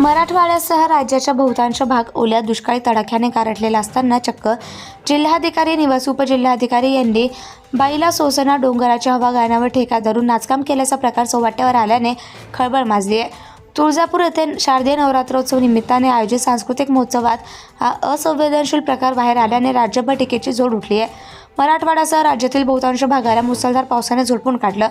मराठवाड्यासह राज्याच्या बहुतांश भाग ओल्या दुष्काळी तडाख्याने गारठलेला असताना चक्क जिल्हाधिकारी निवास उपजिल्हाधिकारी यांनी बाईला सोसना डोंगराच्या हवा गाण्यावर ठेका धरून नाचकाम केल्याचा प्रकार चौवाट्यावर आल्याने खळबळ माजली आहे. तुळजापूर येथे शारदीय नवरात्रोत्सव निमित्ताने आयोजित सांस्कृतिक महोत्सवात हा असंवेदनशील प्रकार बाहेर आल्याने राज्यभर टीकेची जोड उठली आहे. मराठवाड्यासह राज्यातील बहुतांश भागाला मुसळधार पावसाने झोडपून काढलं.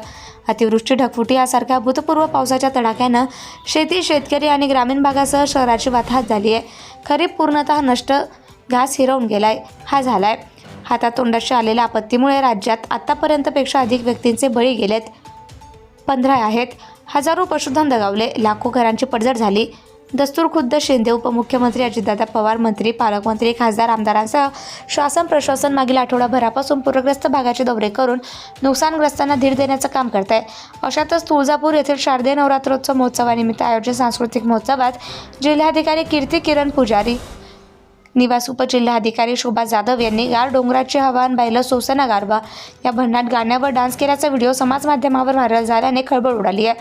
अतिवृष्टी ढगफुटी यासारख्या भूतपूर्व पावसाच्या तडाख्यानं शेती शेतकरी आणि ग्रामीण भागासह शहराची वाताहत झाली आहे. खरीप पूर्णतः नष्ट घास हिरवून गेलाय हा झालाय. हातातोंडाशी आलेल्या आपत्तीमुळे राज्यात आतापर्यंतपेक्षा अधिक व्यक्तींचे बळी गेलेत. पंधरा आहेत. हजारो पशुधन दगावले लाखो घरांची पडझड झाली. दस्तूर खुद्द शिंदे उपमुख्यमंत्री अजितदादा पवार मंत्री पालकमंत्री खासदार आमदारांसह शासन प्रशासन मागील आठवडाभरापासून पूरग्रस्त भागाचे दौरे करून नुकसानग्रस्तांना धीर देण्याचं काम करत आहे अशातच तुळजापूर येथील शारदीय नवरात्रोत्सव महोत्सवानिमित्त आयोजित सांस्कृतिक महोत्सवात जिल्हाधिकारी कीर्ती किरण पुजारी निवास उपजिल्हाधिकारी शोभा जाधव यांनी गार डोंगराची हवान बायलं सोसना गारवा या भन्नाट गाण्यावर डान्स केल्याचा व्हिडिओ समाज माध्यमावर व्हायरल झाल्याने खळबळ उडाली आहे.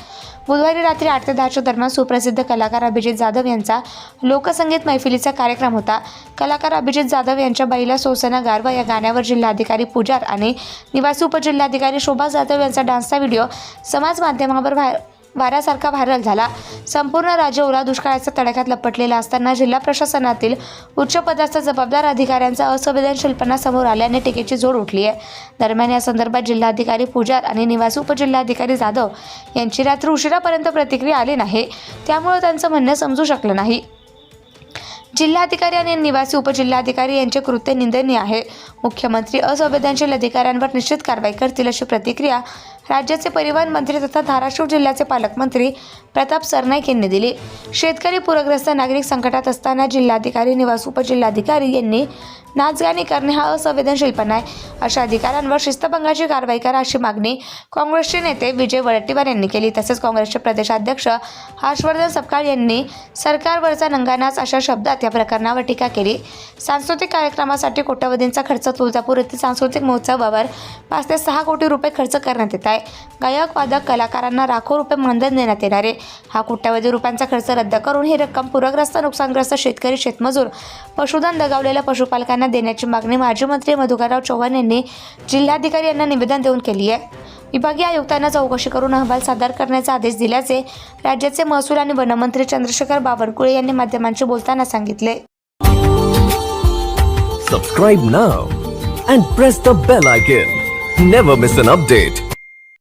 बुधवारी रात्री आठ ते दहाच्या दरम्यान सुप्रसिद्ध कलाकार अभिजित जाधव यांचा लोकसंगीत मैफिलीचा कार्यक्रम होता. कलाकार अभिजित जाधव यांच्या बाईला सोसना गारवा या गाण्यावर जिल्हाधिकारी पुजार आणि निवासी उपजिल्हाधिकारी शोभा जाधव यांचा डान्सचा व्हिडिओ समाज माध्यमावर व्हाय वाऱ्यासारखा व्हायरल झाला. संपूर्ण राज्य ओला दुष्काळाच्या तडाख्यात लपटलेला असताना जिल्हा प्रशासनातील उच्चपदास्थ जबाबदार अधिकाऱ्यांचा असंवेदनशीलपणा समोर आल्याने टीकेची जोड उठली आहे. दरम्यान या संदर्भात जिल्हाधिकारी पुजार आणि निवासी उपजिल्हाधिकारी जाधव यांची रात्री उशिरापर्यंत प्रतिक्रिया आली नाही. त्यामुळे त्यांचं म्हणणं समजू शकलं नाही. जिल्हाधिकारी आणि निवासी उपजिल्हाधिकारी यांचे कृत्य निंदनीय आहे. मुख्यमंत्री असंवेदनशील अधिकाऱ्यांवर निश्चित कारवाई करतील अशी प्रतिक्रिया राज्याचे परिवहन मंत्री तथा धाराशिव जिल्ह्याचे पालकमंत्री प्रताप सरनाईक यांनी दिली. शेतकरी पूरग्रस्त नागरिक संकटात असताना जिल्हाधिकारी निवासी उपजिल्हाधिकारी यांनी नाचगाणी करणे हा असंवेदनशीलपणा आहे. अशा अधिकाऱ्यांवर शिस्तभंगाची कारवाई करा अशी मागणी काँग्रेसचे नेते विजय वडेट्टीवार यांनी केली. तसेच काँग्रेसचे प्रदेशाध्यक्ष हर्षवर्धन सपकाळ यांनी सरकारवरचा नंगानाच अशा शब्दात या प्रकरणावर टीका केली. सांस्कृतिक कार्यक्रमासाठी कोट्यवधींचा खर्च तुळजापूर येथील सांस्कृतिक महोत्सवावर पाच ते सहा कोटी रुपये खर्च करण्यात येत आहे. गायक वादक कलाकारांना लाखो रुपये मानधन देण्यात येणार आहे. हा कोट्यवधी रुपयांचा खर्च रद्द करून ही रक्कम पूरग्रस्त नुकसानग्रस्त शेतकरी शेतमजूर पशुधन दगावलेल्या पशुपालकांना देण्याची मागणी माजी मंत्री मधुकरराव चव्हाण यांनी जिल्हाधिकारी यांना निवेदन देऊन केली आहे. विभागीय आयुक्तांना चौकशी करून अहवाल सादर करण्याचा आदेश दिल्याचे राज्याचे महसूल आणि वनमंत्री चंद्रशेखर बावनकुळे यांनी माध्यमांशी बोलताना सांगितले. Subscribe now and press the bell icon never miss an update